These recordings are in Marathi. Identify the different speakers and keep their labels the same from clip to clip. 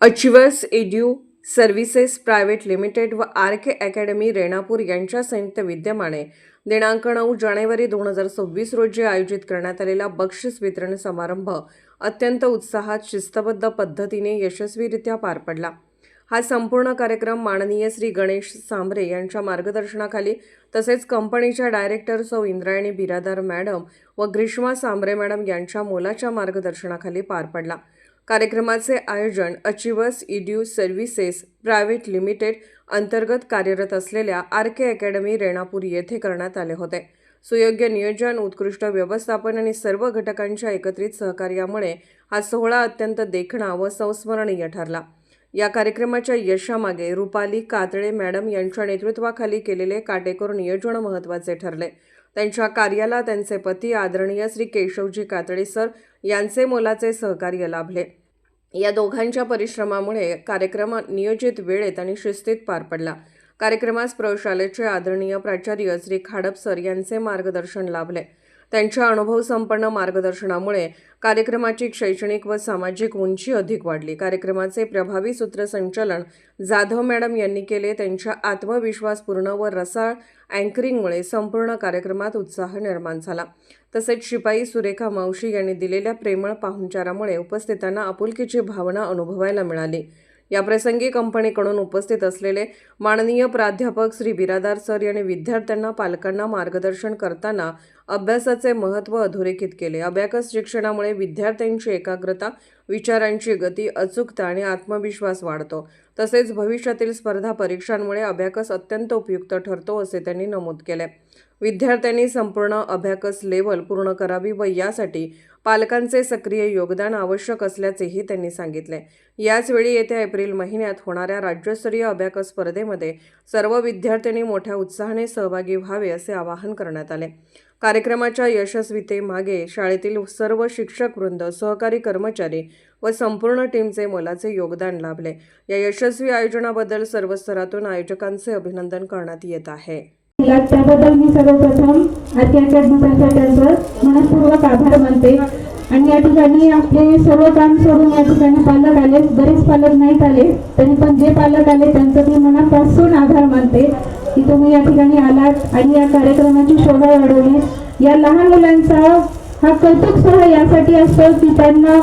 Speaker 1: Achievers edu services private limited व आर के अकॅडमी रेणापूर यांच्या संयुक्त विद्यमाने दिनांक नऊ जानेवारी दोन हजार सव्वीस रोजी आयोजित करण्यात आलेला बक्षीस वितरण समारंभ अत्यंत उत्साहात शिस्तबद्ध पद्धतीने यशस्वीरित्या पार पडला. हा संपूर्ण कार्यक्रम माननीय श्री गणेश सांबरे यांच्या मार्गदर्शनाखाली तसेच कंपनीच्या डायरेक्टर सौ इंद्रायणी बिरादार मॅडम व ग्रीष्मा सांबरे मॅडम यांच्या मोलाच्या मार्गदर्शनाखाली पार पडला. कार्यक्रमाचे आयोजन achievers edu services private limited अंतर्गत कार्यरत असलेल्या आर के अकॅडमी रेणापूर येथे करण्यात आले होते. सुयोग्य नियोजन उत्कृष्ट व्यवस्थापन आणि सर्व घटकांच्या एकत्रित सहकार्यामुळे हा सोहळा अत्यंत देखणा व संस्मरणीय ठरला. या कार्यक्रमाच्या यशामागे रुपाली कातळे मॅडम यांच्या नेतृत्वाखाली केलेले काटेकोर नियोजन महत्त्वाचे ठरले. त्यांच्या कार्याला त्यांचे पती आदरणीय श्री केशवजी कातडे सर यांचे मोलाचे सहकार्य लाभले. या दोघांच्या परिश्रमामुळे कार्यक्रम नियोजित वेळेत आणि शिस्तीत पार पडला. कार्यक्रमास प्रौशालेचे आदरणीय प्राचार्य श्री खाडप सर यांचे मार्गदर्शन लाभले. त्यांच्या अनुभवसंपन्न मार्गदर्शनामुळे कार्यक्रमाची शैक्षणिक व सामाजिक उंची अधिक वाढली. कार्यक्रमाचे प्रभावी सूत्रसंचालन जाधव मॅडम यांनी केले. त्यांच्या आत्मविश्वासपूर्ण व रसाळ अँकरिंगमुळे संपूर्ण कार्यक्रमात उत्साह निर्माण झाला. तसेच शिपाई सुरेखा मावशी यांनी दिलेल्या प्रेमळ पाहुणचारामुळे उपस्थितांना आपुलकीची भावना अनुभवायला मिळाली. या प्रसंगी कंपनीकडून उपस्थित असलेले माननीय प्राध्यापक श्री बिरादार सर यांनी विद्यार्थ्यांना पालकांना मार्गदर्शन करताना अभ्यासाचे महत्त्व अधोरेखित केले. अभ्याकस शिक्षणामुळे विद्यार्थ्यांची एकाग्रता विचारांची गती अचूकता आणि आत्मविश्वास वाढतो. तसेच भविष्यातील स्पर्धा परीक्षांमुळे अभ्याकस अत्यंत उपयुक्त ठरतो असे त्यांनी नमूद केले. विद्यार्थ्यांनी संपूर्ण अभ्याकस लेवल पूर्ण करावी व यासाठी पालकांचे सक्रिय योगदान आवश्यक असल्याचेही त्यांनी सांगितले. याचवेळी येत्या एप्रिल महिन्यात होणाऱ्या राज्यस्तरीय अभ्याकस स्पर्धेमध्ये सर्व विद्यार्थ्यांनी मोठ्या उत्साहाने सहभागी व्हावे असे आवाहन करण्यात आले. कार्यक्रमाच्या यशस्वीतेमागे शाळेतील सर्व शिक्षक वृंद सहकारी कर्मचारी व संपूर्ण टीमचे मोलाचे योगदान लाभले. या यशस्वी आयोजनाबद्दल सर्व स्तरातून आयोजकांचे अभिनंदन करण्यात येत आहे.
Speaker 2: त्याबद्दल मी सर्वप्रथम आरती अकॅडमीतर्फे त्यांचं मनपूर्वक आभार मानते. आणि या ठिकाणी आपले सर्व काम सोडून या ठिकाणी पालक आले. बरेच पालक नाहीत आले तरी पण जे पालक आले त्यांचं मी मनापासून आभार मानते की तुम्ही या ठिकाणी आलात आणि या कार्यक्रमाची शोभा वाढवली. या लहान मुलांचा हा कौतुक सोहळा यासाठी असतो की त्यांना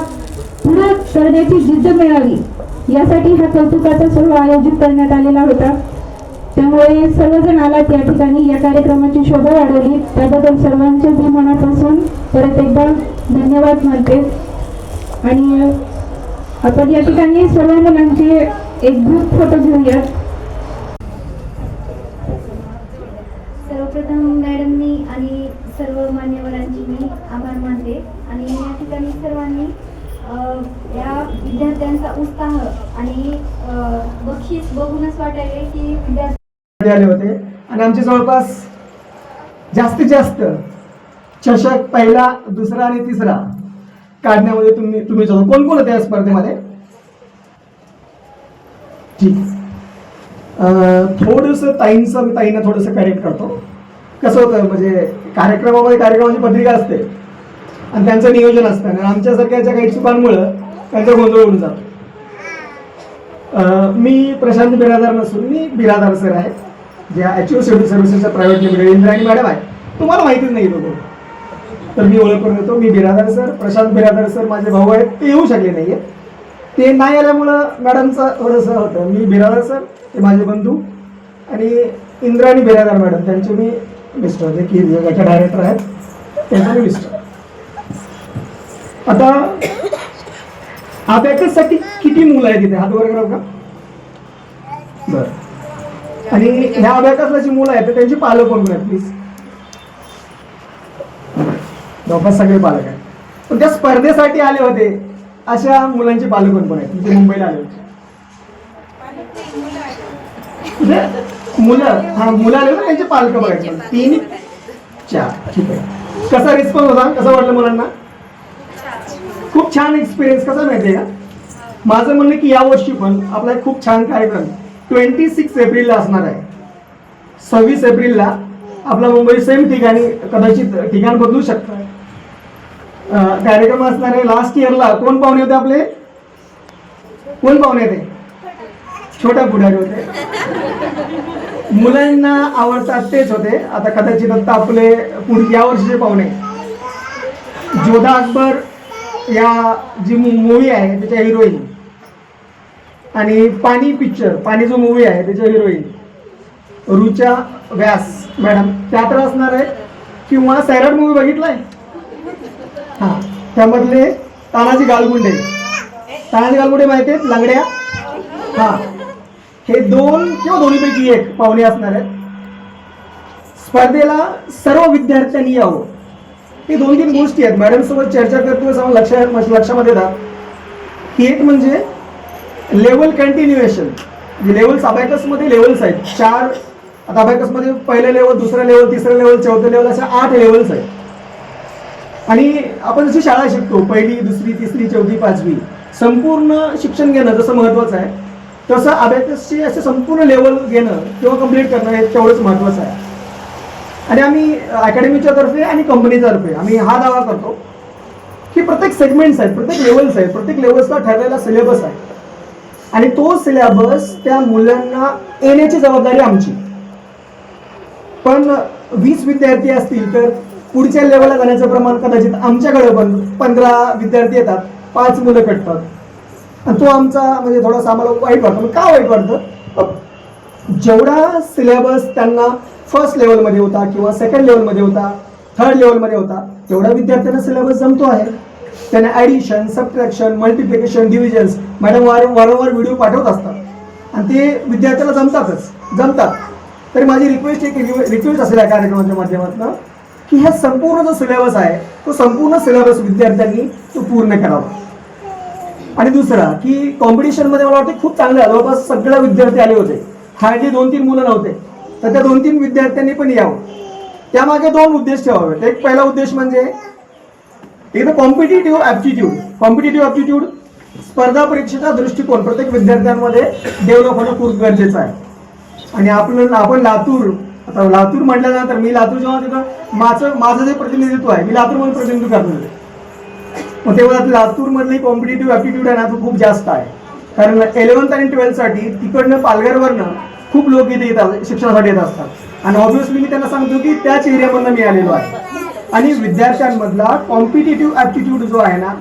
Speaker 2: पुढे करण्याची जिद्द मिळावी. यासाठी हा कौतुकाचा सोहळा आयोजित करण्यात आलेला होता. त्यामुळे सर्वजण आलात या ठिकाणी. या कार्यक्रमाची शोभा वाढवली. त्याबद्दल सर्वांच्या मी मनापासून परत एकदा धन्यवाद मानते. आणि आपण या ठिकाणी सर्व मुलांचे एक ग्रुप फोटो घेऊयात.
Speaker 3: सर्वप्रथम मॅडमनी आणि सर्व मान्यवरांची मी आभार मानते. आणि या ठिकाणी सर्वांनी या विद्यार्थ्यांचा उत्साह आणि बक्षीस बघूनच वाटायले की विद्यार्थी
Speaker 4: आले होते. आणि आमचे जवळपास जास्तीत जास्त चषक पहिला दुसरा आणि तिसरा काढण्यामध्ये तुम्ही तुम्ही जवळ कोण कोण होते या स्पर्धेमध्ये? ठीक थोडस ताईंचं मी ताईंना थोडंसं करेक्ट करतो. कसं होतं म्हणजे कार्यक्रमामध्ये कार्यक्रमाची पत्रिका असते. आणि त्यांचं नियोजन असतं. आणि आमच्यासारख्या ज्या काही चुकांमुळं त्यांचा गोंधळ उडून जातो. मी प्रशांत बिरादार नसून मी बिरादार सर आहे. जे ॲक्च्युअल सिव्हिल सर्व्हिसेसच्या प्रायव्हेट लिमिटेड इंद्राणी मॅडम आहे तुम्हाला माहितीच नाही तो तर मी ओळख करून देतो मी बिरादर सर प्रशांत बिरादर सर माझे भाऊ आहेत ते येऊ शकले नाही ते नाही आल्यामुळं मॅडमचं थोडंसं होतं. मी बिरादर सर ते माझे बंधू आणि इंद्राणी बिरादर मॅडम त्यांचे मी मिस्टर जे की जगाच्या डायरेक्टर आहेत त्यांचे मी मिस्टर. आता अभ्यासासाठी किती मुलं आहेत तिथे हात वर कराल का? बरं. आणि ह्या अभ्यासाला जी मुलं आहेत त्यांची पालक कोण आहेत प्लीज जवळपास सगळे पालक आहेत. पण त्या स्पर्धेसाठी आले होते अशा मुलांचे पालक कोण कोण आहेत? म्हणजे मुंबईला आले होते. मुलं? हा मुलं आले होते त्यांचे पालक बघायचे तीन चार ठीक आहे. कसा रिस्पॉन्स होता? कसं वाटलं मुलांना? खूप छान एक्सपिरियन्स कसा माहितीये का? माझं म्हणणं की यावर्षी पण आपला एक खूप छान कार्यक्रम ट्वेंटी सिक्स एप्रिलला असणार आहे. सव्वीस एप्रिलला आपला मुंबई सेम ठिकाणी कदाचित ठिकाण बदलू शकतं. कार्यक्रम असणार आहे लास्ट इयरला कोण पाहुणे होते आपले? कोण पाहुणे होते? छोटा पुढारी होते. मुलांना आवडतात तेच होते. आता कदाचित आता आपले पुढ या वर्षीचे पाहुणे. जोधा अकबर या जी मूवी आहे त्याच्या हिरोईन आणि पाणी पिक्चर पाणी जो मूवी आहे त्याच्या हिरोईन रुचा व्यास मॅडम त्या तर असणार आहे. किंवा सैराट मूवी बघितलाय? हा त्यामधले तानाजी गालगुंडे. तानाजी गालगुंडे माहिती आहेत? लंगड्या? हा. हे दोन किंवा दोन्हीपैकी एक पाहुणे असणार आहेत. स्पर्धेला सर्व विद्यार्थ्यांनी यावं. हे दोन तीन गोष्टी आहेत. मॅडम सोबत चर्चा करतो लक्षात लक्षामध्ये येतात की एक म्हणजे लेवल कंटिन्युएशन. लेवल्स अबॅकसमध्ये लेवल्स आहेत चार आता अबॅकसमध्ये पहिलं लेवल दुसरं लेवल तिसरं लेवल चौथं लेवल अशा आठ लेवल्स आहेत. आणि आपण जशी शाळा शिकतो पहिली दुसरी तिसरी चौथी पाचवी संपूर्ण शिक्षण घेणं जसं महत्त्वाचं आहे तसं अबॅकसची असे संपूर्ण लेवल घेणं किंवा कंप्लीट करणं हे तेवढंच महत्त्वाचं आहे. आणि आम्ही अकॅडमीच्या तर्फे आणि कंपनीच्या तर्फे आम्ही हा दावा करतो की प्रत्येक सेगमेंट्स आहेत प्रत्येक लेवल्स आहेत प्रत्येक लेवल्सचा ठरलेला सिलेबस आहे. आणि तो सिलेबस त्या मुलांना येण्याची जबाबदारी आमची. पण वीस विद्यार्थी असतील तर पुढच्या लेवलला जाण्याचं प्रमाण कदाचित आमच्याकडे पण पंधरा विद्यार्थी येतात पाच मुलं कटतात. आणि तो आमचा म्हणजे थोडासा आम्हाला वाईट वाटतो. का वाईट वाटतं? जेवढा सिलेबस त्यांना फर्स्ट लेवलमध्ये होता किंवा सेकंड लेवलमध्ये होता थर्ड लेवलमध्ये होता तेवढा विद्यार्थ्यांना सिलेबस जमतो आहे. त्यांना addition subtraction multiplication divisions madam वार वारंवार व्हिडिओ पाठवत असतात. आणि ते विद्यार्थ्याला जमतातच जमतात. तरी माझी रिक्वेस्ट एक रिक्वेस्ट असेल या कार्यक्रमाच्या माध्यमातून की हा संपूर्ण जो सिलेबस आहे तो संपूर्ण सिलेबस विद्यार्थ्यांनी तो पूर्ण करावा. आणि दुसरा की कॉम्पिटिशनमध्ये मला वाटतं खूप चांगलं जवळपास सगळे विद्यार्थी आले होते. हार्डली दोन तीन मुलं नव्हते. तर त्या दोन तीन विद्यार्थ्यांनी पण यावं. त्यामागे दोन उद्देश ठेवावेत. एक पहिला उद्देश म्हणजे एक कॉम्पिटेटिव्ह ॲप्टिट्यूड कॉम्पिटेटिव्ह ॲप्टिट्यूड स्पर्धा परीक्षेचा दृष्टिकोन प्रत्येक विद्यार्थ्यांमध्ये डेव्हलप होणं खूप गरजेचं आहे. आणि आपलं आपण लातूर आता लातूर म्हटल्यानंतर मी लातूर जेव्हा तिथं माझं माझं जे प्रतिनिधित्व आहे मी लातूरमध्ये प्रतिनिधित्व करणार मग तेव्हा लातूरमधली कॉम्पिटेटिव्ह ॲप्टिट्यूड आहे ना तो खूप जास्त आहे. कारण इलेव्हन्थ आणि ट्वेल्थसाठी तिकडनं पालघरवरनं खूप लोक इथे येतात शिक्षणासाठी येत असतात. आणि ऑब्व्हियसली मी त्यांना सांगतो की त्याच एरियामधनं मी आलेलो आहे. आणि विद्यार्थ्यांमधला कॉम्पिटेटिव्ह ॲप्टिट्यूड जो आहे ना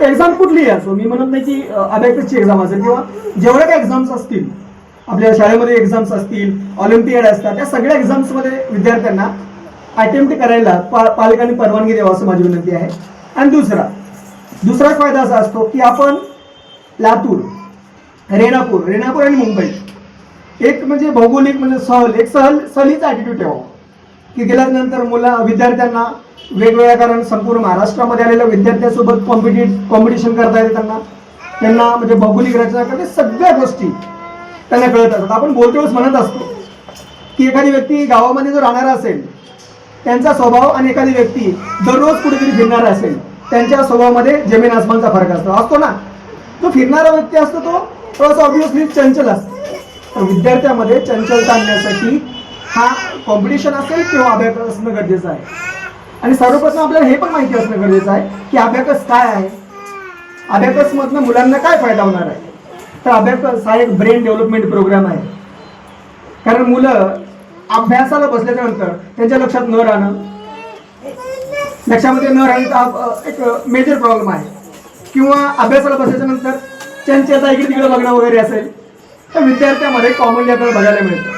Speaker 4: एक्झाम कुठलीही असो मी म्हणत नाही की अबॅकसची एक्झाम असेल किंवा जेवढ्या काही एक्झाम्स असतील आपल्या शाळेमध्ये एक्झाम्स असतील ऑलिम्पियड असतात त्या सगळ्या एक्झाम्समध्ये विद्यार्थ्यांना अटेम्प्ट करायला पा पालकांनी परवानगी द्यावा असं माझी विनंती आहे. आणि दुसरा दुसरा फायदा असा असतो की आपण लातूर रेणापूर रेणापूर आणि मुंबई एक म्हणजे भौगोलिक म्हणजे सहल एक सहल सहलीचा ॲटिट्यूड ठेवावा. की गेल्यानंतर मुला विद्यार्थ्यांना वेगवेगळ्या कारण संपूर्ण महाराष्ट्रामध्ये आलेल्या विद्यार्थ्यांसोबत कॉम्पिटि कॉम्पिटिशन करता येते त्यांना. त्यांना म्हणजे भौगोलिक रचना करते सगळ्या गोष्टी त्यांना कळत असतात. आपण बोलतेवेळेस म्हणत असतो की एखादी व्यक्ती गावामध्ये जो राहणारा असेल त्यांचा स्वभाव आणि एखादी व्यक्ती दररोज कुठेतरी फिरणारा असेल त्यांच्या स्वभावामध्ये जमीन आसमानचा फरक असतो. असतो ना? तो फिरणारा व्यक्ती असतो तो थोडासा ऑब्विसली चंचल असतो. तर विद्यार्थ्यामध्ये चंचलता आणण्यासाठी हा कॉम्पिटिशन असेल किंवा अभ्यास असणं गरजेचं आहे. आणि सर्वप्रथम आपल्याला हे पण माहिती असणं गरजेचं आहे की अभ्याकस काय आहे? अभ्याकसमधनं मुलांना काय फायदा होणार आहे? तर अभ्याकस हा एक ब्रेन डेव्हलपमेंट प्रोग्राम आहे. कारण मुलं अभ्यासाला बसल्याच्या नंतर त्यांच्या लक्षात न राहणं लक्षामध्ये न राहणं एक मेजर प्रॉब्लेम आहे. किंवा अभ्यासाला बसल्याच्या नंतर चंचलता इकडे तिकडे बघणं वगैरे असेल तर विद्यार्थ्यामध्ये कॉमनली आपल्याला बघायला मिळतं.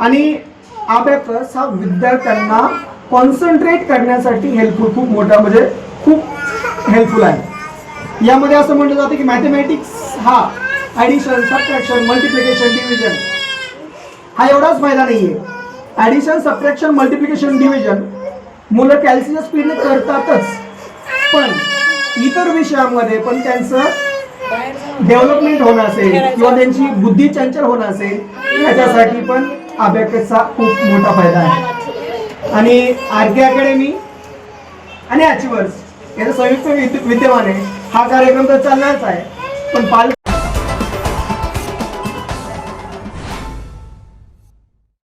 Speaker 4: आणि अभ्यास हा विद्यार्थ्यांना कॉन्सन्ट्रेट करण्यासाठी हेल्पफुल खूप मोठा म्हणजे खूप हेल्पफुल आहे. यामध्ये असं म्हटलं जातं की मॅथमॅटिक्स हा ॲडिशन सबट्रॅक्शन मल्टिप्लिकेशन डिव्हिजन हा एवढाच फायदा नाहीये. ॲडिशन सबट्रॅक्शन मल्टिप्लिकेशन डिव्हिजन मुलं कॅल्सियस स्पीडने करतातच. पण इतर विषयामध्ये पण त्यांचं डेव्हलपमेंट होणं असेल किंवा त्यांची बुद्धी चंचल होणं असेल याच्यासाठी पण अभ्यासाचा खूप मोठा फायदा आहे. आणि आर के अकॅडमी आणि अचिवर्स याचं संयुक्त विद्य- आहे. हा कार्यक्रम तर चालणारच आहे. पण पाल